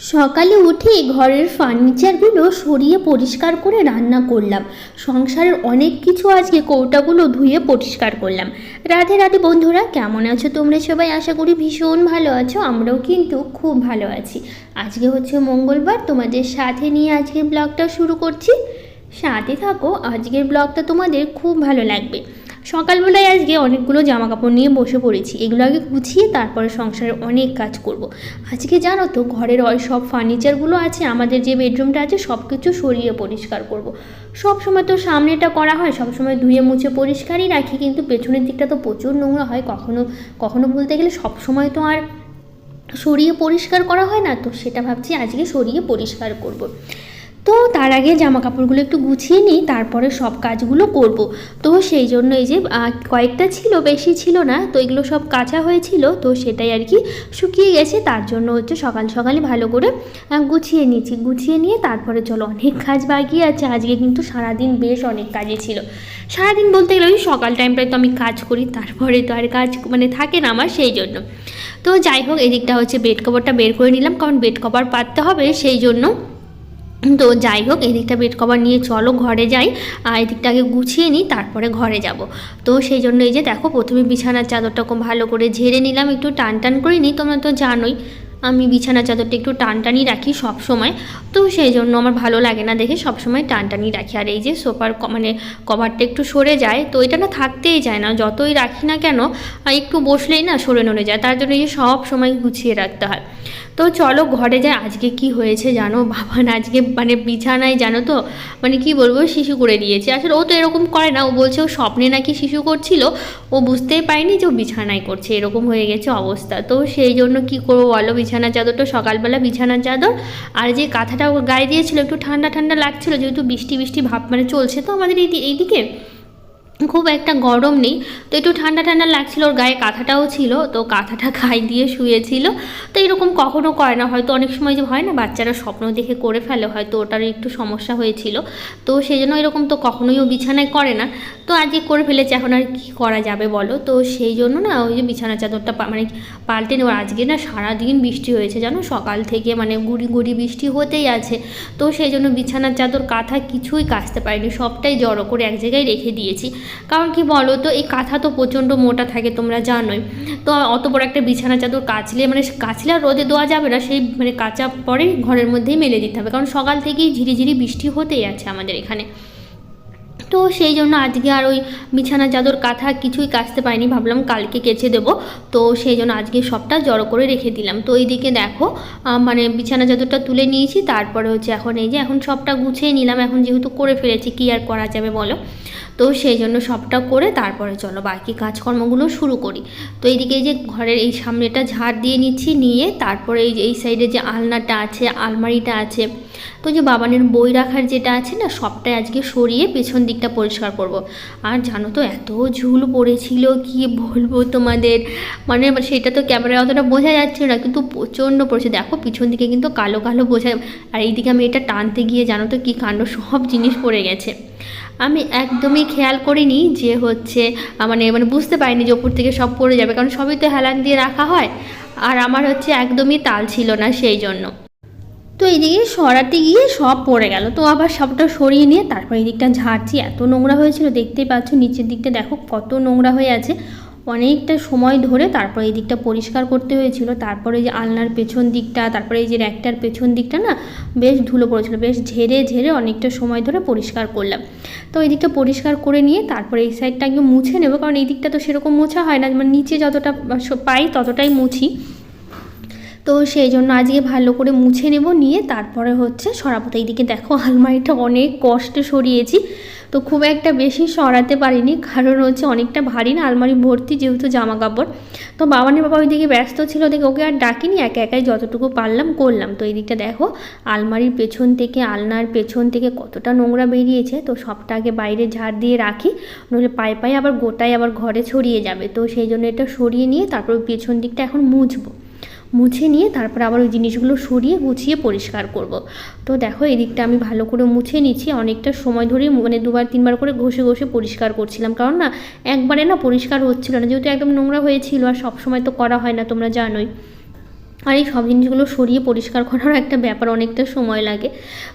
সকালে উঠে ঘরের ফার্নিচারগুলো সরিয়ে পরিষ্কার করে রান্না করলাম। সংসারের অনেক কিছু আজকে কৌটাগুলো ধুয়ে পরিষ্কার করলাম। রাধে রাধে বন্ধুরা, কেমন আছো তোমরা সবাই? আশা করি ভীষণ ভালো আছো, আমরাও কিন্তু খুব ভালো আছি। আজকে হচ্ছে মঙ্গলবার, তোমাদের সাথে নিয়ে আজকের ব্লগটা শুরু করছি। সাথে থাকো, আজকের ব্লগটা তোমাদের খুব ভালো লাগবে। সকালবেলায় আজকে অনেকগুলো জামা কাপড় নিয়ে বসে পড়েছি এগুলো আগে গুছিয়ে তারপরে সংসারের অনেক কাজ করব। আজকে জানো তো, ঘরের ওই সব ফার্নিচারগুলো আছে, আমাদের যে বেডরুমটা আছে সব কিছু সরিয়ে পরিষ্কার করব। সব সময় তো সামনেটা করা হয় সব সময় ধুয়ে মুছে পরিষ্কারই রাখি, কিন্তু পেছনের দিকটা তো প্রচুর নোংরা হয়, কখনো কখনো বলতে গেলে সব সময় তো আর সরিয়ে পরিষ্কার করা হয় না, তো সেটা ভাবছি আজকে সরিয়ে পরিষ্কার করব। তো তার আগে জামা কাপড়গুলো একটু গুছিয়ে নিই, তারপরে সব কাজগুলো করব। তো সেই জন্য এই যে কয়েকটা ছিল, বেশি ছিল না, তো এগুলো সব কাঁচা হয়েছিল, তো সেটাই আর কি শুকিয়ে গেছে। তার জন্য হচ্ছে সকাল সকালে ভালো করে গুছিয়ে নিয়েছি। গুছিয়ে নিয়ে তারপরে চলো, অনেক কাজ বাকি আছে। আজকে কিন্তু সারাদিন বেশ অনেক কাজই ছিল। সারাদিন বলতে গেলে ওই সকাল টাইমটায় তো আমি কাজ করি, তারপরে তো আর কাজ মানে থাকে না আমার সেই জন্য। তো যাই হোক, এদিকটা হচ্ছে বেড কভারটা বের করে নিলাম, কারণ বেড কভার পাততে হবে, সেই জন্য তো যাই হোক, এদিকটা বেড কভার নিয়ে চলো, ঘরে যাই। আর এদিকটা আগে গুছিয়ে নিই, তারপরে ঘরে যাব। তো সেই জন্য এই যে দেখো, প্রথমে বিছানার চাদরটা খুব ভালো করে ঝেড়ে নিলাম, একটু টান টান করে নিই, তোমরা তো জানোই। আমি বিছানার চাদরটা একটু টানটানি রাখি সব সময় তো সেই জন্য আমার ভালো লাগে না দেখে সব সময় টানটানি রাখি। আর এই যে সোফার মানে কভারটা একটু সরে যায়, তো এটা না থাকতেই যায় না। যতই রাখি না কেন একটু বসলেই না সরে নড়ে যায়। তার জন্য এই যে সব সময় গুছিয়ে রাখতে হয়। তো চলো ঘরে যায় আজকে কি হয়েছে জানো? বাবা না, আজকে মানে বিছানায় জানো তো? মানে কি বলব, শিশু করে দিয়েছে। আসলে ও তো এরকম করে না, ও বলছে ও স্বপ্নে নাকি শিশু করছিল, ও বুঝতেই পারেনি যে ও বিছানায় করছে, এরকম হয়ে গেছে অবস্থা। তো সেই জন্য কি করব বলো, বিছানার চাদরটা সকালবেলা বিছানার চাদর। আর যে কাঁথাটা গায়ে দিয়েছিল, একটু ঠান্ডা ঠান্ডা লাগছিল, যেহেতু বৃষ্টি বৃষ্টি ভাব মানে চলছে তো আমাদের এই এইদিকে। খুব একটা গরম নেই। তো একটু ঠান্ডা ঠান্ডা লাগছিল, ওর গায়ে কাঁথাটাও ছিল, তো কাঁথাটা গায়ে দিয়ে শুয়েছিল। তো এরকম কখনো করে না, হয়তো অনেক সময় যে হয় না, বাচ্চারা স্বপ্ন দেখে করে ফেলে, হয়তো ওটার একটু সমস্যা হয়েছিল। তো সেই জন্য এরকম তো কখনোই ও বিছানায় করে না। তো আজকে করে ফেলেছে, এখন আর কী করা যাবে বলো? তো সেই জন্য না, ওই যে বিছানা চাদরটা মানে পাল্টে নেওয়ার, আজকে না সারাদিন বৃষ্টি হয়েছে জানো? সকাল থেকে মানে গুড়ি গুড়ি বৃষ্টি হতেই আছে। তো সেই জন্য বিছানার চাদর, কাঁথা কিছুই কাচতে পারিনি, সবটাই জড়ো করে এক জায়গায় রেখে দিয়েছি। কারণ কি বলো তো, এই কাঁথা তো প্রচণ্ড মোটা থাকে, তোমরা জানোই। তো অত বড় একটা বিছানা চাদর কাচলে মানে কাচলে আর রোদে দেওয়া যাবে না, সেই মানে কাঁচা পরে ঘরের মধ্যেই মেলে দিতে হবে। কারণ সকাল থেকেই ঝিরিঝিরি বৃষ্টি হতেই আছে আমাদের এখানে। তো সেই জন্য আজকে আর ওই বিছানা চাদর, কাঁথা কিছুই কাচতে পারিনি, ভাবলাম কালকে কেচে দেবো। তো সেই জন্য আজকে সবটা জড়ো করে রেখে দিলাম। তো এইদিকে দেখো মানে বিছানা চাদরটা তুলে নিয়েছি, তারপরে হচ্ছে এখন এই যে, এখন সবটা গুছিয়ে নিলাম, এখন যেহেতু করে ফেলেছি, কী আর করা যাবে বলো? তো সেই জন্য সবটা করে তারপরে চলো বাকি কাজকর্মগুলো শুরু করি। তো এইদিকে এই যে ঘরের এই সামনেটা ঝাড় দিয়ে নিচ্ছি, নিয়ে তারপরে এই যে, এই সাইডে যে আলনাটা আছে, আলমারিটা আছে, তো যে বাবানের বই রাখার যেটা আছে না, সবটাই আজকে সরিয়ে পেছন দিকটা পরিষ্কার করব। আর জানো তো এত ঝুল পড়েছিল, কি বলব তোমাদের? মানে সেটা তো ক্যামেরায় অতটা বোঝা যাচ্ছে না, কিন্তু প্রচণ্ড পড়েছে। দেখো পিছন দিকে কিন্তু কালো কালো বোঝা, আর এইদিকে আমি এটা টানতে গিয়ে জানো তো কী কাণ্ড, সব জিনিস পড়ে গেছে। আমি একদমই খেয়াল করিনি যে হচ্ছে মানে মানে বুঝতে পারিনি যে ওপর থেকে সব পড়ে যাবে, কারণ সবই তো হেলান দিয়ে রাখা হয়, আর আমার হচ্ছে একদমই তাল ছিল না সেই জন্য। তো এইদিকে সরাতে গিয়ে সব পড়ে গেল, তো আবার সবটা সরিয়ে নিয়ে তারপর এই দিকটা ঝাড়ছি, এত নোংরা হয়েছিল, দেখতেই পাচ্ছ, নিচের দিকটা দেখো কত নোংরা হয়ে আছে। অনেকটা সময় ধরে তারপর এই দিকটা পরিষ্কার করতে হয়েছিল। তারপরে যে আলনার পেছন দিকটা, তারপরে এই যে র্যাকটার পেছন দিকটা না, বেশ ধুলো পড়েছিল, বেশ ঝেড়ে ঝেড়ে অনেকটা সময় ধরে পরিষ্কার করলাম। তো এই দিকটা পরিষ্কার করে নিয়ে তারপরে এই সাইডটা একদম মুছে নেব, কারণ এই দিকটা তো সেরকম মোছা হয় না মানে নিচে যতটা পাই ততটাই মুছি। তো সেই জন্য আজকে ভালো করে মুছে নেব, নিয়ে তারপরে হচ্ছে সরাবো। এইদিকে দেখো, আলমারিটা অনেক কষ্টে সরিয়েছি। তো খুব একটা বেশি সরাতে পারিনি, কারণ হচ্ছে অনেকটা ভারী না, আলমারি ভর্তি যেহেতু জামা কাপড় তো বাবানের বাবা ওইদিকে ব্যস্ত ছিল দেখে ওকে আর ডাকিনি, একা একাই যতটুকু পারলাম করলাম। তো এই দিকটা দেখো, আলমারির পেছন থেকে, আলনার পেছন থেকে কতটা নোংরা বেরিয়েছে, তো সবটা আগে বাইরে ঝাড় দিয়ে রাখি, নইলে পায়ে পায়ে আবার গোটায় আবার ঘরে ছড়িয়ে যাবে। তো সেই জন্য এটা সরিয়ে নিয়ে তারপর পেছন দিকটা এখন মুছবো। মুছে নিয়ে তারপর আবার ওই জিনিসগুলো সরিয়ে গুছিয়ে পরিষ্কার করব। তো দেখো, এদিকটা আমি ভালো করে মুছে নিচ্ছি। অনেকটা সময় ধরে মানে দুবার, তিনবার করে ঘষে ঘষে পরিষ্কার করছিলাম। কারণ না, একবারে না পরিষ্কার হচ্ছিল না। যেহেতু একদম নোংরা হয়েছিল, আর সব সময় তো করা হয় না, তোমরা জানোই। আর এই সব জিনিসগুলো সরিয়ে পরিষ্কার করার একটা ব্যাপার, অনেকটা সময় লাগে।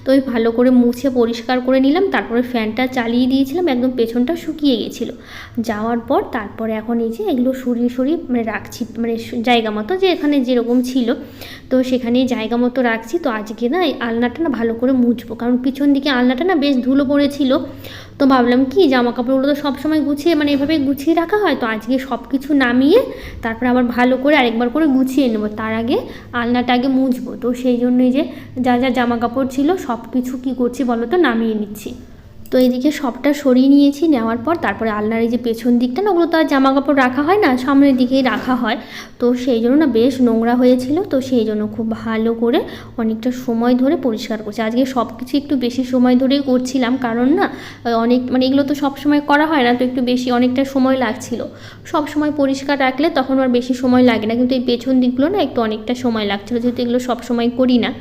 তো ওই ভালো করে মুছে পরিষ্কার করে নিলাম, তারপরে ফ্যানটা চালিয়ে দিয়েছিলাম, একদম পেছনটা শুকিয়ে গেছিল। যাওয়ার পর তারপরে এখন এই যে এগুলো সরিয়ে সরিয়ে মানে রাখছি মানে জায়গা মতো যে এখানে যেরকম ছিল। তো সেখানে জায়গা মতো রাখছি। তো আজকে না এই আলনাটা না ভালো করে মুছবো, কারণ পিছন দিকে আলনাটা না বেশ ধুলো পড়েছিল। তো ভাবলাম কি জামা কাপড়গুলো তো সবসময় গুছিয়ে মানে এভাবে গুছিয়ে রাখা হয়, তো আজকে সব কিছু নামিয়ে তারপরে আবার ভালো করে আরেকবার করে গুছিয়ে নেব। তার আগে আলনাটা আগে মুছবো, তো সেই জন্যই যে যা যা জামা কাপড় ছিল সব কিছু কী করছি বলো তো, নামিয়ে নিচ্ছি। তো এইদিকে সবটা সরিয়ে নিয়েছি, নেওয়ার পর তারপরে আলনার এই যে পেছন দিকটা না, ওগুলো তো আর জামা কাপড় রাখা হয় না, সামনের দিকেই রাখা হয়। তো সেই জন্য না বেশ নোংরা হয়েছিল, তো সেই জন্য খুব ভালো করে অনেকটা সময় ধরে পরিষ্কার করছি। আজকে সব কিছু একটু বেশি সময় ধরেই করছিলাম, কারণ না অনেক মানে এগুলো তো সব সময় করা হয় না, তো একটু বেশি অনেকটা সময় লাগছিল। সব সময় পরিষ্কার রাখলে তখন আর বেশি সময় লাগে না, কিন্তু এই পেছন দিকগুলো না একটু অনেকটা সময় লাগছিল, যেহেতু এগুলো সব সময় করি না।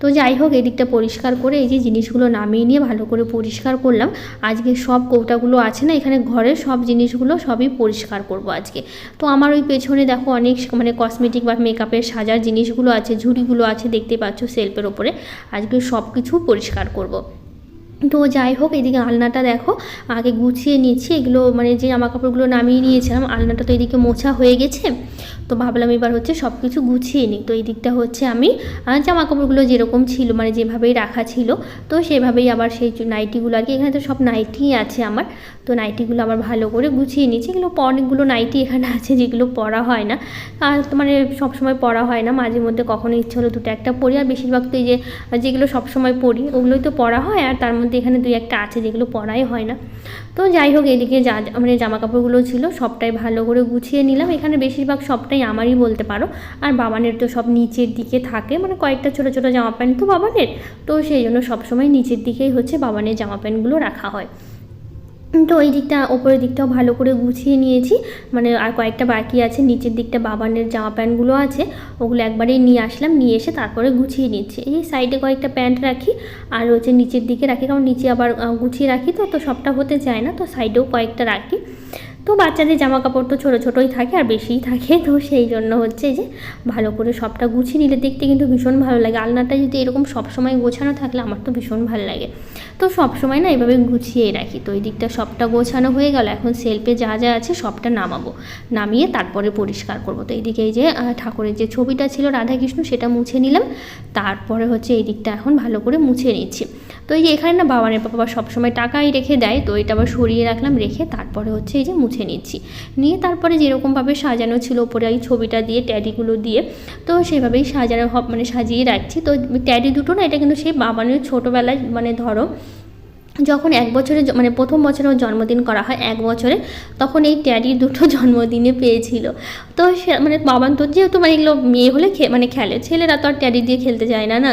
তো যাই হোক এদিকটা পরিষ্কার করে এই যে জিনিসগুলো নামিয়ে নিয়ে ভালো করে পরিষ্কার করলাম। আজকে সব কৌটাগুলো আছে না, এখানে ঘরের সব জিনিসগুলো সবই পরিষ্কার করব আজকে। তো আমার ওই পেছনে দেখো অনেক মানে কসমেটিক বা মেকআপের সাজার জিনিসগুলো আছে, ঝুড়িগুলো আছে, দেখতে পাচ্ছ সেলফের ওপরে। আজকে সব কিছু পরিষ্কার করব। তো যাই হোক, এদিকে আলনাটা দেখো, আগে গুছিয়ে নিচ্ছি। এগুলো মানে যে জামা কাপড়গুলো নামিয়ে নিয়েছিলাম, আলনাটা তো এদিকে মোছা হয়ে গেছে। তো ভাবলাম এবার হচ্ছে সব কিছু গুছিয়ে নিই। তো এই দিকটা হচ্ছে আমি জামা কাপড়গুলো যেরকম ছিল মানে যেভাবেই রাখা ছিল, তো সেভাবেই আবার সেই নাইটিগুলো আর কি, এখানে তো সব নাইটিই আছে আমার। তো নাইটিগুলো আবার ভালো করে গুছিয়ে নিয়েছি এগুলো অনেকগুলো নাইটি এখানে আছে, যেগুলো পরা হয় না। আর তো মানে সবসময় পরা হয় না, মাঝে মধ্যে কখনো ইচ্ছে হলো দুটো একটা পরি। আর বেশিরভাগ তো এই যে, যেগুলো সবসময় পরি, ওগুলোই তো পরা হয়। আর তার মধ্যে এখানে দুই একটা আছে যেগুলো পরাই হয় না। তো যাই হোক, এদিকে যা মানে জামা কাপড়গুলো ছিল, সবটাই ভালো করে গুছিয়ে নিলাম। এখানে বেশিরভাগ সবটাই আমারই বলতে পারো। আর বাবানের তো সব নিচের দিকে থাকে মানে কয়েকটা ছোটো ছোটো জামা প্যান্ট তো বাবানের। তো সেই জন্য সবসময় নিচের দিকেই হচ্ছে বাবানের জামা প্যান্টগুলো রাখা হয়। তো এই দিকটা, ওপরের দিকটাও ভালো করে গুছিয়ে নিয়েছি। মানে আর কয়েকটা বাকি আছে, নিচের দিকটা বাবানের জামা প্যান্টগুলো আছে, ওগুলো একবারেই নিয়ে আসলাম, নিয়ে এসে তারপরে গুছিয়ে নিচ্ছি। এই সাইডে কয়েকটা প্যান্ট রাখি, আর হচ্ছে নিচের দিকে রাখি, কারণ নিচে আবার গুছিয়ে রাখি তো তো সবটা হতে চায় না, তো সাইডেও কয়েকটা রাখি। তো বাচ্চাদের জামা কাপড় তো ছোটো ছোটোই থাকে আর বেশিই থাকে। তো সেই জন্য হচ্ছে যে ভালো করে সবটা গুছিয়ে নিলে দেখতে কিন্তু ভীষণ ভালো লাগে। আলনাটা যদি এরকম সবসময় গোছানো থাকলে আমার তো ভীষণ ভালো লাগে। তো সব সময় না এভাবে গুছিয়ে রাখি। তো এই দিকটা সবটা গোছানো হয়ে গেল। এখন সেলফে যা যা আছে সবটা নামাবো। নামিয়ে তারপরে পরিষ্কার করব। তো এইদিকে এই যে ঠাকুরের যে ছবিটা ছিল রাধাকৃষ্ণ সেটা মুছে নিলাম। তারপরে হচ্ছে এই দিকটা এখন ভালো করে মুছে নিচ্ছি। তো এই যে এখানে না বাবানের বাবা সবসময় টাকাই রেখে দেয়, তো এটা আবার সরিয়ে রাখলাম, রেখে তারপরে হচ্ছে এই যে মুছে নিচ্ছি। নিয়ে তারপরে যেরকমভাবে সাজানো ছিল ওপরে এই ছবিটা দিয়ে, ট্যাডিগুলো দিয়ে, তো সেভাবেই সাজানো মানে সাজিয়ে রাখছি। তো ট্যাডি দুটো না, এটা কিন্তু সেই বাবানের ছোটোবেলায় মানে ধরো যখন এক বছরে মানে প্রথম বছরে ওর জন্মদিন করা হয় এক বছরে, তখন এই ট্যাডি দুটো জন্মদিনে পেয়েছিল। তো সে মানে বাবান তো যেহেতু মানে এগুলো মেয়ে হলে মানে খেলে, ছেলেরা তো আর ট্যাডি দিয়ে খেলতে যায় না না।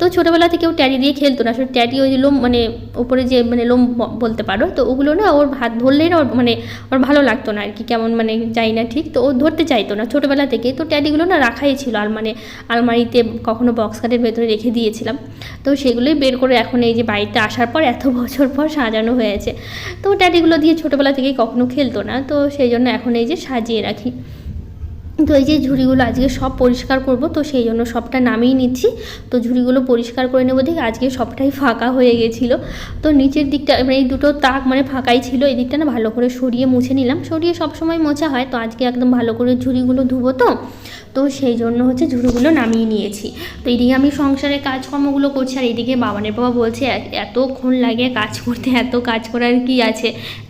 তো ছোটোবেলা থেকেও ট্যাডি দিয়ে খেলতো না। আসলে ট্যাডি ওই লোম মানে উপরে যে মানে লোম বলতে পারো, তো ওগুলো না ওর হাত ধরলেই না ওর মানে ওর ভালো লাগতো না আর কি কেমন মানে যাই না ঠিক, তো ও ধরতে চাইতো না ছোটোবেলা থেকে। তো ট্যাডিগুলো না রাখাই ছিল আর মানে আলমারিতে কখনো বক্স কাটের ভেতরে রেখে দিয়েছিলাম। তো সেগুলোই বের করে এখন এই যে বাড়িতে আসার পর এত বছর পর সাজানো হয়েছে। তো ট্যাডিগুলো দিয়ে ছোটোবেলা থেকেই কখনো খেলতো না, তো সেই জন্য এখন এই যে সাজিয়ে রাখি। তো এই যে ঝুড়িগুলো আজকে সব পরিষ্কার করব, তো সেই জন্য সবটা নামিয়ে নিচ্ছি। তো ঝুড়িগুলো পরিষ্কার করে নেব দেখি, আজকে সবটাই ফাঁকা হয়ে গেছিল। তো নিচের দিকটা মানে এই দুটো তাক মানে ফাঁকাই ছিল, এই দিকটা না ভালো করে সরিয়ে মুছে নিলাম। সরিয়ে সবসময় মোছা হয়, তো আজকে একদম ভালো করে ঝুড়িগুলো ধুবো তো। তো সেই জন্য হচ্ছে ঝুড়িগুলো নামিয়ে নিয়েছি। তো এদিকে আমি সংসারের কাজকর্মগুলো করছি আর এদিকে বাবানের বাবা বলছে এতক্ষণ লাগে কাজ করতে, এত কাজ করার কি আছে?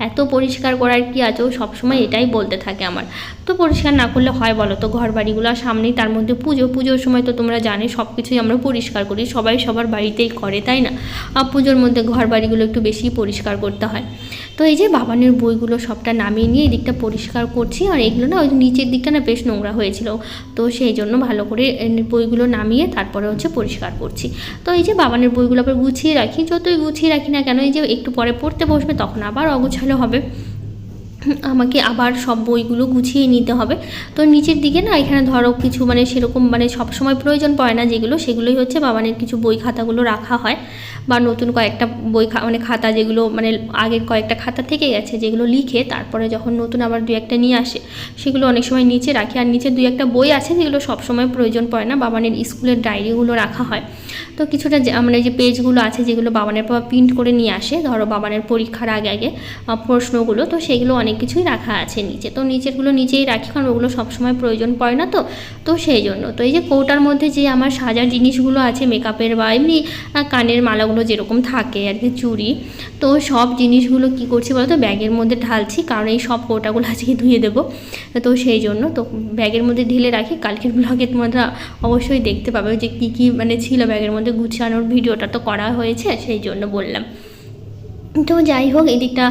এত পরিষ্কার করার কি আছে? ও সবসময় এটাই বলতে থাকে আমার। তো পরিষ্কার না করলে হয় বলো তো ঘর বাড়িগুলো সামনেই তার মধ্যে পুজো, পুজোর সময় তো তোমরা জানে সব কিছুই আমরা পরিষ্কার করি, সবাই সবার বাড়িতেই করে, তাই না? আর পুজোর মধ্যে ঘর বাড়িগুলো একটু বেশি পরিষ্কার করতে হয়। তো এই যে বাবানের বইগুলো সবটা নামিয়ে নিয়ে এই দিকটা পরিষ্কার করছি, আর এগুলো না ওই নিচের দিকটা না বেশ নোংরা হয়েছিল। তো সেই জন্য ভালো করে বইগুলো নামিয়ে তারপরে হচ্ছে পরিষ্কার করছি। তো এই যে বাবানের বইগুলো আবার গুছিয়ে রাখি, যতই গুছিয়ে রাখি না কেন, এই যে একটু পরে পড়তে বসবে তখন আবার অগোছালো হবে। আমাকে আবার সব বইগুলো গুছিয়ে নিতে হবে। তো নিচের দিকে না এখানে ধরো কিছু মানে সেরকম মানে সবসময় প্রয়োজন পড়ে না যেগুলো, সেগুলোই হচ্ছে বাবানের কিছু বই খাতাগুলো রাখা হয়। বা নতুন কয়েকটা বই মানে খাতা যেগুলো মানে আগের কয়েকটা খাতা থেকে গেছে যেগুলো লিখে তারপরে যখন নতুন আবার দু একটা নিয়ে আসে, সেগুলো অনেক সময় নিচে রাখি। আর নিচে দুই একটা বই আছে যেগুলো সবসময় প্রয়োজন পড়ে না, বাবানের স্কুলের ডায়েরিগুলো রাখা হয়। তো কিছুটা মানে যে পেজগুলো আছে যেগুলো বাবানের বাবা প্রিন্ট করে নিয়ে আসে, ধরো বাবানের পরীক্ষার আগে আগে প্রশ্নগুলো, তো সেগুলো অনেক কিছুই রাখা আছে। নিচে তো নিচেরগুলো নিচেই রাখি, কারণ ওগুলো সবসময় প্রয়োজন পড়ে না তো। তো সেই জন্য। তো এই যে কৌটার মধ্যে যে আমার সাজার জিনিসগুলো আছে মেকআপের বা এমনি কানের মালাগুলো যেরকম থাকে আর কি চুড়ি, তো সব জিনিসগুলো কি করছি বলো তো ব্যাগের মধ্যে ঢালছি, কারণ এই সব কৌটাগুলো আজকে ধুয়ে দেবো। তো সেই জন্য তো ব্যাগের মধ্যে ঢেলে রাখি। কালকের ব্লগে তোমরা অবশ্যই দেখতে পাবে যে কী কী মানে ছিল ব্যাগের মধ্যে গুছানোর, ভিডিওটা তো করা হয়েছে, সেই জন্য বললাম। তো যাই হোক, এদিকটা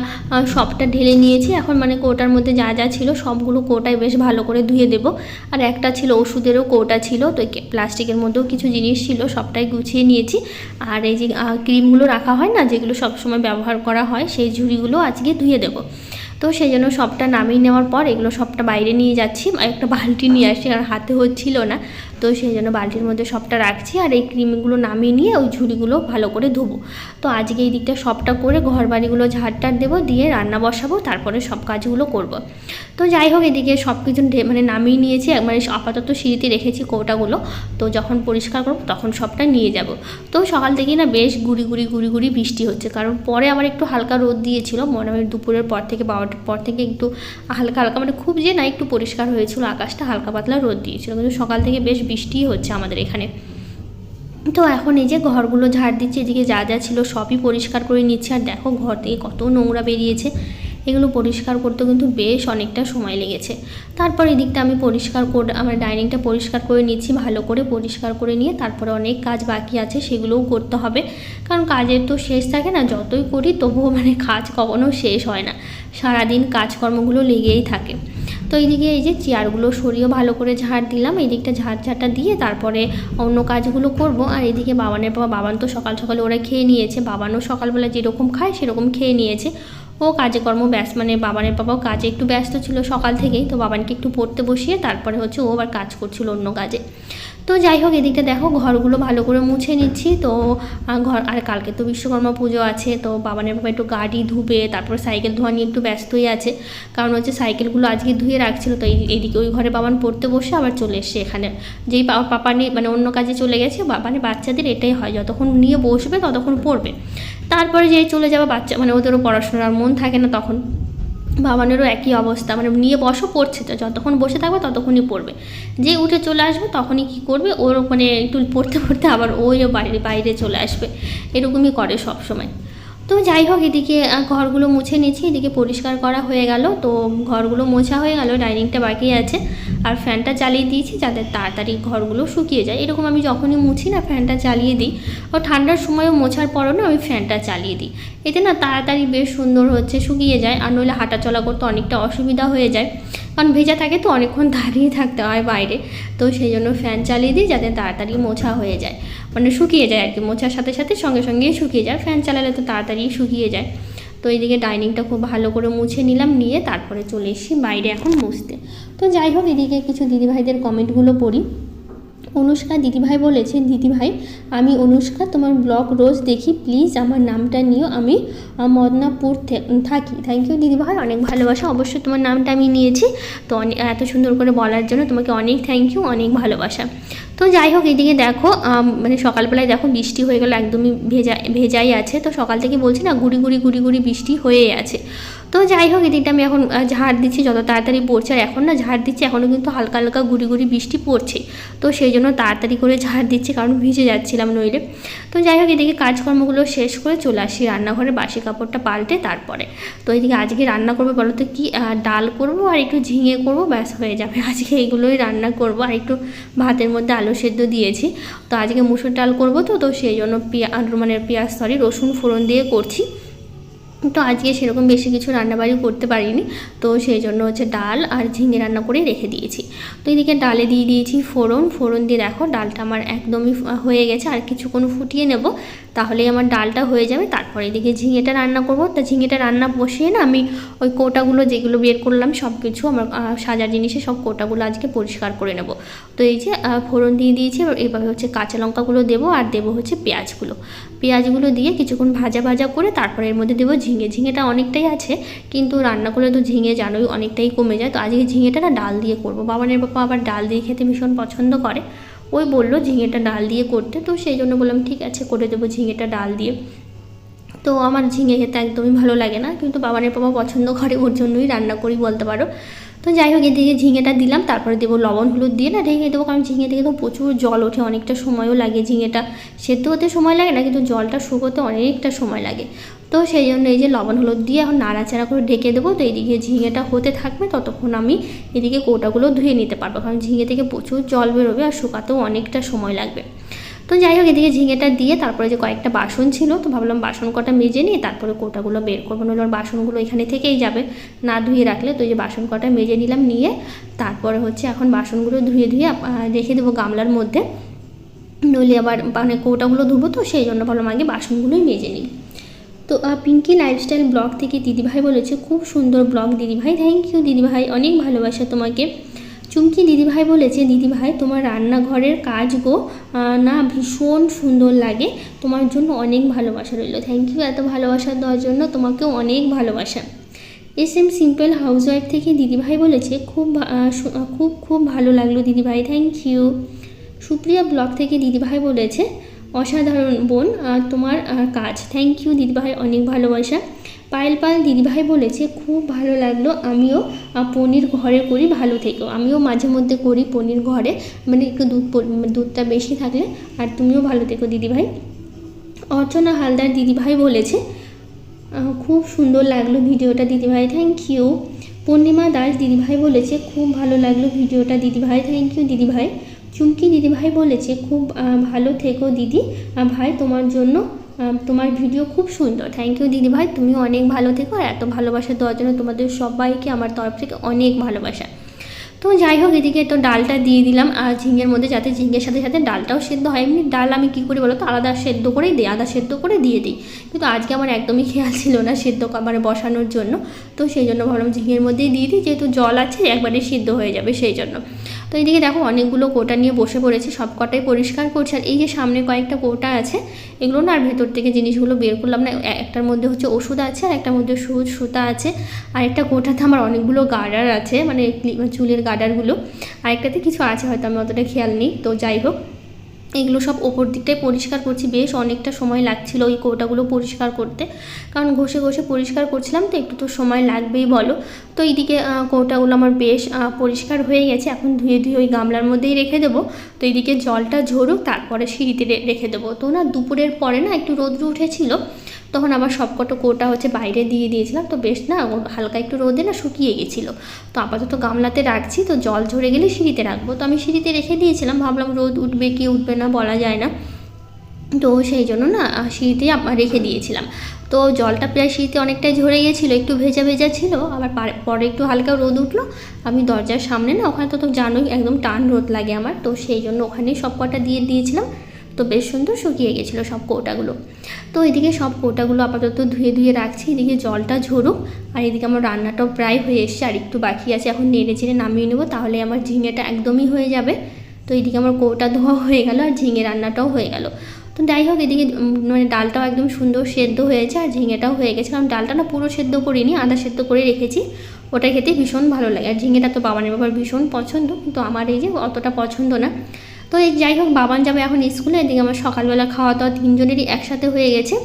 সবটা ঢেলে নিয়েছি। এখন মানে কৌটার মধ্যে যা যা ছিল সবগুলো কৌটায় বেশ ভালো করে ধুয়ে দেব। আর একটা ছিল ওষুধেরও কৌটা ছিল, তো প্লাস্টিকের মধ্যেও কিছু জিনিস ছিল, সবটাই গুছিয়ে নিয়েছি। আর এই যে ক্রিমগুলো রাখা হয় না, যেগুলো সবসময় ব্যবহার করা হয়, সেই ঝুড়িগুলো আজকে ধুয়ে দেবো। তো সেই জন্য সবটা নামিয়ে নেওয়ার পর এগুলো সবটা বাইরে নিয়ে যাচ্ছি একটা বালতি নিয়ে আসছি আর হাতে হচ্ছিল না। তো সেই জন্য বালতির মধ্যে সবটা রাখছি আর এই ক্রিমগুলো নামিয়ে নিয়ে ওই ঝুড়িগুলো ভালো করে ধোবো। তো আজকে এই দিকটা সবটা করে ঘর বাড়িগুলো ঝাড়টার দেবো, দিয়ে রান্না বসাবো, তারপরে সব কাজগুলো করব। তো যাই হোক, এদিকে সব কিছু মানে নামিয়ে নিয়েছি মানে আপাতত সিঁড়িতে রেখেছি কৌটাগুলো। তো যখন পরিষ্কার করব, তখন সবটা নিয়ে যাব। তো সকাল থেকেই না বেশ গুড়ি গুড়ি গুড়ি গুড়ি বৃষ্টি হচ্ছে, কারণ পরে আবার একটু হালকা রোদ দিয়েছিল, মনে হয় দুপুরের পর থেকে বারোটার পর থেকে একটু হালকা হালকা মানে খুব যে না একটু পরিষ্কার হয়েছিল, আকাশটা হালকা পাতলা রোদ দিয়েছিল, কিন্তু সকাল থেকে বেশ বৃষ্টিই হচ্ছে আমাদের এখানে। তো এখন এই যে ঘরগুলো ঝাড় দিচ্ছি, এদিকে যা যা ছিল সবই পরিষ্কার করে নিচ্ছে। আর দেখো ঘর থেকে কত নোংরা বেরিয়েছে। এগুলো পরিষ্কার করতে কিন্তু বেশ অনেকটা সময় লেগেছে। তারপর এদিকটা আমি পরিষ্কার করে, আমার ডাইনিংটা পরিষ্কার করে নিচ্ছি, ভালো করে পরিষ্কার করে নিয়ে তারপরে অনেক কাজ বাকি আছে, সেগুলোও করতে হবে। কারণ কাজের তো শেষ থাকে না, যতই করি তবুও মানে কাজ কখনো শেষ হয় না। সারাদিন কাজকর্মগুলো লেগেই থাকে। তো এইদিকে এই যে চেয়ারগুলো সরিয়ে ভালো করে ঝাড় দিলাম এই দিকটা ঝাড় ঝাড়টা দিয়ে তারপরে অন্য কাজগুলো করব। আর এদিকে বাবানের বাবা, বাবান তো সকাল সকালে ওরা খেয়ে নিয়েছে, বাবানও সকালবেলা যেরকম খায় সেরকম খেয়ে নিয়েছে। ও কাজে কর্ম ব্যস্ত মানে বাবানের বাবাও কাজে একটু ব্যস্ত ছিল সকাল থেকেই, তো বাবানকে একটু পড়তে বসিয়ে তারপরে হচ্ছে ও আবার কাজ করছিল অন্য কাজে। তো যাই হোক, এদিকটা দেখো, ঘরগুলো ভালো করে মুছে নিচ্ছি। তো ঘর, আর কালকে তো বিশ্বকর্মা পুজো আছে, তো বাবানের বাবা একটু গাড়ি ধুবে, তারপর সাইকেল ধোয়া নিয়ে একটু ব্যস্তই আছে। কারণ হচ্ছে সাইকেলগুলো আজকে ধুয়ে রাখছিল, তো এই- এইদিকে ওই ঘরে বাবান পড়তে বসে আবার চলে এসছে এখানে। যেই পা- পাপা নিয়ে মানে অন্য কাজে চলে গেছে মানে বাচ্চাদের এটাই হয়, যতক্ষণ নিয়ে বসবে ততক্ষণ পড়বে। তারপরে যেই চলে যাবে বাচ্চা মানে ওদেরও পড়াশোনার মন থাকে না তখন বাবানেরও একই অবস্থা। মানে নিয়ে বসো, পড়ছে তো। যতক্ষণ বসে থাকবে, ততক্ষণই পড়বে। যে উঠে চলে আসবে, তখনই কি করবে? ওর মানে একটু পড়তে পড়তে আবার ওই বাড়ির বাইরে চলে আসবে। এরকমই করে সব সময় তো যাই হোক, এদিকে ঘরগুলো মুছে নিয়েছি এদিকে পরিষ্কার করা হয়ে গেল। তো ঘরগুলো মোছা হয়ে গেল, ডাইনিংটা বাকি আছে। আর ফ্যানটা চালিয়ে দিয়েছি যাতে তাড়াতাড়ি ঘরগুলো শুকিয়ে যায়। এরকম আমি যখনই মুছি না, ফ্যানটা চালিয়ে দিই। ও ঠান্ডার সময়ও মোছার পরও না, আমি ফ্যানটা চালিয়ে দিই। এতে না তাড়াতাড়ি বেশ সুন্দর হচ্ছে, শুকিয়ে যায়। আর নইলে হাঁটা চলা করতে অনেকটা অসুবিধা হয়ে যায়। কারণ ভেজা থাকে তো অনেকক্ষণ দাঁড়িয়ে থাকতে হয় বাইরে। তো সেই জন্য ফ্যান চালিয়ে দিই যাতে তাড়াতাড়ি মোছা হয়ে যায়। মানে শুকিয়ে যায় আর কি, মোছার সাথে সাথে সঙ্গে সঙ্গেই শুকিয়ে যায়। ফ্যান চালালে তো তাড়াতাড়ি শুকিয়ে যায়। তো এইদিকে ডাইনিংটা খুব ভালো করে মুছে নিলাম, নিয়ে তারপরে চলে এসি বাইরে এখন মুছতে তো যাই হোক, এদিকে কিছু দিদিভাইদের কমেন্টগুলো পড়ি। অনুষ্কা দিদিভাই বলেছে, দিদিভাই, আমি অনুষ্কা, তোমার ব্লগ রোজ দেখি, প্লিজ আমার নামটা নিও, আমি মদনাপুর থাকি। থ্যাংক ইউ দিদিভাই, অনেক ভালোবাসা, অবশ্যই তোমার নামটা আমি নিয়েছি। তো এত সুন্দর করে বলার জন্য তোমাকে অনেক থ্যাংক ইউ অনেক ভালোবাসা। তো যাই হোক, এদিকে দেখো মানে সকালবেলায় দেখো বৃষ্টি হয়ে গেল, একদমই ভেজা, ভেজাই আছে। তো সকাল থেকে বলছি না, গুড়ি গুড়ি গুড়ি গুড়ি বৃষ্টি হয়েই আছে। তো যাই হোক এদিকটা আমি এখন ঝাড় দিচ্ছি, যত তাড়াতাড়ি পড়ছে, আর এখন না ঝাড় দিচ্ছি এখনও কিন্তু হালকা হালকা গুড়ি গুড়ি বৃষ্টি পড়ছে। তো সেই জন্য তাড়াতাড়ি করে ঝাড় দিচ্ছি, কারণ ভিজে যাচ্ছিলাম নইলে। তো যাই হোক, এদিকে কাজকর্মগুলো শেষ করে চলে আসি রান্নাঘরে, বাসি কাপড়টা পাল্টে তারপরে। তো এদিকে আজকে রান্না করব, বলো তো কি ডাল করব আর একটু ঝিঙে করব, ব্যাস, হয়ে যাবে। আজকে এইগুলোই রান্না করব, আর একটু ভাতের মধ্যে আলু সেদ্ধ দিয়েছি। তো আজকে মুসুর ডাল করব তো তো সেই জন্য পেঁয়াজ মানে পেঁয়াজ সরি রসুন ফোড়ন দিয়ে করছি। তো আজকে সেরকম বেশি কিছু রান্নাবাড়ি করতে পারিনি। তো সেই জন্য হচ্ছে ডাল আর ঝিঙে রান্না করে রেখে দিয়েছি। তো এদিকে ডালে দিয়ে দিয়েছি ফোড়ন। ফোড়ন দিয়ে দেখো ডালটা আমার একদমই হয়ে গেছে। আর কিছুক্ষণ ফুটিয়ে নেব। তাহলেই আমার ডালটা হয়ে যাবে, তারপরে এদিকে ঝিঙেটা রান্না করব। তা ঝিঙেটা রান্না বসিয়ে না আমি ওই কোটাগুলো যেগুলো বের করলাম সব কিছু আমার সাজার জিনিসে সব কোটাগুলো আজকে পরিষ্কার করে নেব। তো এই যে ফোড়ন দিয়ে দিয়েছি এবার হচ্ছে কাঁচা লঙ্কাগুলো দেবো আর দেবো হচ্ছে পেঁয়াজগুলো। পেঁয়াজগুলো দিয়ে কিছুক্ষণ ভাজা ভাজা করে তারপরে এর মধ্যে দেবো ঝিঙে। ঝিঙেটা অনেকটাই আছে, কিন্তু রান্না করলে তো ঝিঙে জানোই অনেকটাই কমে যায়। তো আজকে ঝিঙেটা না ডাল দিয়ে করব। বাবানের বাবা আবার ডাল দিয়ে খেতে ভীষণ পছন্দ করে। ওই বলল ঝিঙেটা ডাল দিয়ে করতে, তো সেই জন্য বললাম, ঠিক আছে, করে দেবো ঝিঙেটা ডাল দিয়ে। তো আমার ঝিঙে খেতে একদমই ভালো লাগে না, কিন্তু বাবানের বাবা পছন্দ করে, ওর জন্যই রান্না করি বলতে পারো। তো যাই হোক, এদিকে ঝিঙেটা দিলাম, তারপরে দেবো লবণ, হলুদ দিয়ে না ঢেকে দেবো, কারণ ঝিঙে থেকে তো প্রচুর জল ওঠে, অনেকটা সময়ও লাগে ঝিঙেটা সেদ্ধ হতে সময় লাগে না, কিন্তু জলটা শুকোতে অনেকটা সময় লাগে। তো সেই জন্য এই যে লবণ, হলুদ দিয়ে এখন নাড়াচাড়া করে ঢেকে দেবো। তো এইদিকে ঝিঙেটা হতে থাকবে, ততক্ষণ আমি এদিকে কোটাগুলো ধুয়ে নিতে পারব। কারণ ঝিঙে থেকে প্রচুর জল বেরোবে আর শুকাতেও অনেকটা সময় লাগবে। তো যাই হোক, এদিকে ঝিঙেটা দিয়ে তারপরে যে কয়েকটা বাসন ছিল, তো ভাবলাম বাসন কটা মেজে নিয়ে তারপরে কোটাগুলো বের করব। নইলে বাসনগুলো এখানে থেকেই যাবে, না ধুয়ে রাখলে। তো যে বাসন কটা মেজে নিলাম নিয়ে, তারপরে হচ্ছে এখন বাসনগুলো ধুয়ে ধুয়ে রেখে দেবো গামলার মধ্যে। নইলে আবার মানে কৌটাগুলো ধুবো তো, সেই জন্য ভাবলাম আগে বাসনগুলোই মেজে নিই। তো পিঙ্কি লাইফস্টাইল ব্লগ থেকে দিদিভাই বলেছে, খুব সুন্দর ব্লগ দিদিভাই থ্যাংক ইউ দিদিভাই, অনেক ভালোবাসা তোমাকে। চুমকি দিদিভাই বলেছে, দিদিভাই, তোমার রান্নাঘরের কাজ গো না ভীষণ সুন্দর লাগে। তোমার জন্য অনেক ভালোবাসা রইল। থ্যাংক ইউ এত ভালোবাসা দেওয়ার জন্য তোমাকেও অনেক ভালোবাসা। এস এম সিম্পল হাউসওয়াইফ থেকে দিদিভাই বলেছে, খুব খুব খুব ভালো লাগল দিদিভাই থ্যাংক ইউ সুপ্রিয়া ব্লগ থেকে দিদিভাই বলেছে অসাধারণ বোন তোমার কাজ। থ্যাংক ইউ দিদিভাই, অনেক ভালোবাসা। পায়েল পাল দিদিভাই বলেছে, খুব ভালো লাগল। আমিও পনির ঘরে করি, ভালো থেকো। আমিও মাঝে মধ্যে করি পনির ঘরে। মানে একটু দুধ পরি- দুধটা বেশি থাকলে, আর তুমিও ভালো থেকো দিদিভাই। অর্চনা হালদার দিদিভাই বলেছে খুব সুন্দর লাগল ভিডিওটা দিদিভাই। থ্যাংক ইউ পূর্ণিমা দাস দিদিভাই বলেছে, খুব ভালো লাগল ভিডিওটা দিদিভাই। থ্যাংক ইউ দিদিভাই। চুমকি দিদিভাই বলেছে, খুব ভালো থেকো দিদি। ভাই, তোমার জন্য তোমার ভিডিও খুব সুন্দর। থ্যাংক ইউ দিদিভাই, তুমিও অনেক ভালো থেকো আর এত ভালোবাসা দেওয়ার জন্য তোমাদের সবাইকে আমার তরফ থেকে অনেক ভালোবাসা। তো যাই হোক, এদিকে তো ডালটা দিয়ে দিলাম, আর ঝিঙের মধ্যে যাতে ঝিঙের সাথে সাথে ডালটাও সেদ্ধ হয়। এমনি ডাল আমি কী করি বলো তো আলাদা সেদ্ধ করেই দিই, আদা সেদ্ধ করে দিয়ে দিই। কিন্তু আজকে আমার একদমই খেয়াল ছিল না সেদ্ধ মানে বসানোর জন্য। তো সেই জন্য ভাবলাম ঝিঙের মধ্যেই দিয়ে দিই, যেহেতু জল আছে, একবারে সিদ্ধ হয়ে যাবে সেই জন্য। তো এইদিকে দেখো অনেকগুলো কোটা নিয়ে বসে পড়েছে সব কটাই পরিষ্কার করছি। আর এই যে সামনে কয়েকটা কোটা আছে, এগুলো না আর ভেতর থেকে জিনিসগুলো বের করলাম না। একটার মধ্যে হচ্ছে ওষুধ আছে, আর একটার মধ্যে সুচ সুতা আছে। আর একটা কোটাতে আমার অনেকগুলো গার্ডার আছে মানে চুলের গার্ডারগুলো। আর একটাতে কিছু আছে, হয়তো আমি অতটা খেয়াল নেই, তো যাই হোক। এগুলো সব ওপর দিকটাই পরিষ্কার করছি। বেশ অনেকটা সময় লাগছিল ওই কৌটাগুলো পরিষ্কার করতে। কারণ ঘষে ঘষে পরিষ্কার করছিলাম তো একটু তো সময় লাগবেই বলো। তো এইদিকে কৌটাগুলো আমার বেশ পরিষ্কার হয়ে গেছে। এখন ধুয়ে ধুয়ে ওই গামলার মধ্যেই রেখে দেবো। তো এইদিকে জলটা ঝরুক, তারপরে সিঁড়িতে রেখে দেবো। তো না, দুপুরের পরে না একটু রোদ্র উঠেছিল। তখন আবার সবকটা কোটা হচ্ছে বাইরে দিয়ে দিয়েছিলাম। তো বেশ না হালকা একটু রোদে না শুকিয়ে গেছিল। তো আপাতত গামলাতে রাখছি তো জল ঝরে গেলে সিঁড়িতে রাখব। তো আমি সিঁড়িতে রেখে দিয়েছিলাম ভাবলাম রোদ উঠবে কি উঠবে না বলা যায় না। তো সেই জন্য না আহ, সিঁড়িতেই রেখে দিয়েছিলাম। তো জলটা প্রায় সিঁড়িতে অনেকটাই ঝরে গিয়েছিল একটু ভেজা ভেজা ছিল। আবার পরে একটু হালকা রোদ উঠল। আমি দরজার সামনে না ওখানে তো তো জানোই একদম টান রোদ লাগে আমার। তো সেই জন্য ওখানেই সব কটা দিয়ে দিয়েছিলাম। তো বেশ সুন্দর শুকিয়ে গেছিল সব কৌটাগুলো। তো এদিকে সব কৌটাগুলো আপাতত ধুয়ে ধুয়ে রাখছি, এদিকে জলটা ঝরুক, আর এদিকে আমার রান্নাটাও প্রায় হয়ে এসছে, আর একটু বাকি আছে, এখন নেড়ে চেড়ে নামিয়ে নেব, তাহলে আমার ঝিঙেটা একদমই হয়ে যাবে। তো এদিকে আমার কৌটা ধোয়া হয়ে গেল, আর ঝিঙে রান্নাটাও হয়ে গেল। তো যাই হোক, এদিকে মানে ডালটাও একদম সুন্দর সেদ্ধ হয়েছে, আর ঝিঙেটাও হয়ে গেছে, কারণ ডালটা না পুরো সেদ্ধ করিনি, আদা সেদ্ধ করে রেখেছি, ওটা খেতে ভীষণ ভালো লাগে। আর ঝিঙেটা তো বাবানের বাবার ভীষণ পছন্দ, কিন্তু আমার এই যে অতটা পছন্দ না। তো এই যাই হোক, বাবান যাবে এখন স্কুলে, এদিকে আমার সকালবেলা খাওয়া দাওয়া তিনজনেরই একসাথে হয়ে গেছে।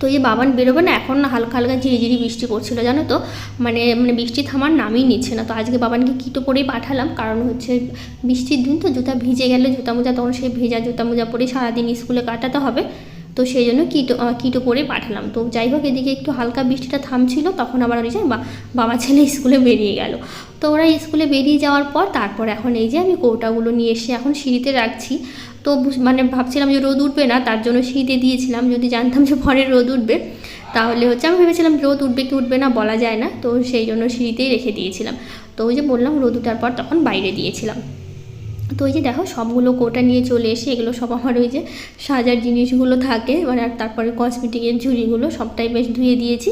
তো এই বাবান বেরোবে না, এখন হালকা হালকা ঝিরিঝিরি বৃষ্টি পড়ছিলো, জানো তো? মানে মানে বৃষ্টি থামার নামই নিচ্ছে না। তো আজকে বাবানকে কিটো পরেই পাঠালাম, কারণ হচ্ছে বৃষ্টির দিন তো জুতা ভিজে গেলে জুতা মোজা, তখন সেই ভেজা জুতা মোজা পরেই সারাদিন স্কুলে কাটাতে হবে। তো সেই জন্য কিটো কিটো পরে পাঠালাম। তো যাই হোক, এদিকে একটু হালকা বৃষ্টিটা থামছিল, তখন আবার ওই যে বাবা ছেলে স্কুলে বেরিয়ে গেল। তো ওরা স্কুলে বেরিয়ে যাওয়ার পর তারপর এখন এই যে আমি কৌটাগুলো নিয়ে এসে এখন সিঁড়িতে রাখছি। তো মানে ভাবছিলাম যে রোদ উঠবে না, তার জন্য সিঁড়িতে দিয়েছিলাম। যদি জানতাম যে পরে রোদ উঠবে, তাহলে হচ্ছে আমি ভেবেছিলাম রোদ উঠবে কি উঠবে না বলা যায় না। তো সেই জন্য সিঁড়িতেই রেখে দিয়েছিলাম। তো ওই যে বললাম রোদ উঠার পর তখন বাইরে দিয়েছিলাম। তো ওই যে দেখো সবগুলো কোটা নিয়ে চলে এসে এগুলো সব আমার ওই যে সাজার জিনিসগুলো থাকে। মানে আর তারপরে কসমেটিকের ঝুড়িগুলো সবটাই বেশ ধুয়ে দিয়েছি।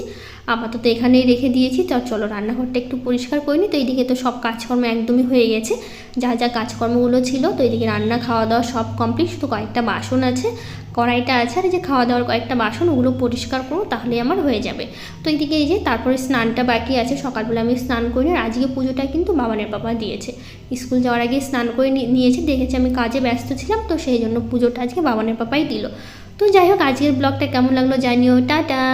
আপাতত এখানেই রেখে দিয়েছি। তো চলো, রান্নাঘরটা একটু পরিষ্কার করে নিই। তো এইদিকে তো সব কাজকর্ম একদমই হয়ে গেছে। যা যা কাজকর্মগুলো ছিল, তো এইদিকে রান্না খাওয়া দাওয়া সব কমপ্লিট শুধু কয়েকটা বাসন আছে, কড়াইটা আছে, আর এই যে খাওয়া দাওয়ার কয়েকটা বাসন, ওগুলো পরিষ্কার করো তাহলে আমার হয়ে যাবে। তো এইদিকে এই যে তারপরে স্নানটা বাকি আছে, সকালবেলা আমি স্নান করি আর আজকে পুজোটা কিন্তু বাবানের বাবা দিয়েছে। স্কুল যাওয়ার আগে স্নান করে নিয়েছে, দেখেছি আমি কাজে ব্যস্ত ছিলাম, তো সেই জন্য পুজোটা আজকে বাবানের পাপাই দিল। তো যাই হোক, আজকের ব্লগটা কেমন লাগল জানিও, টাটা!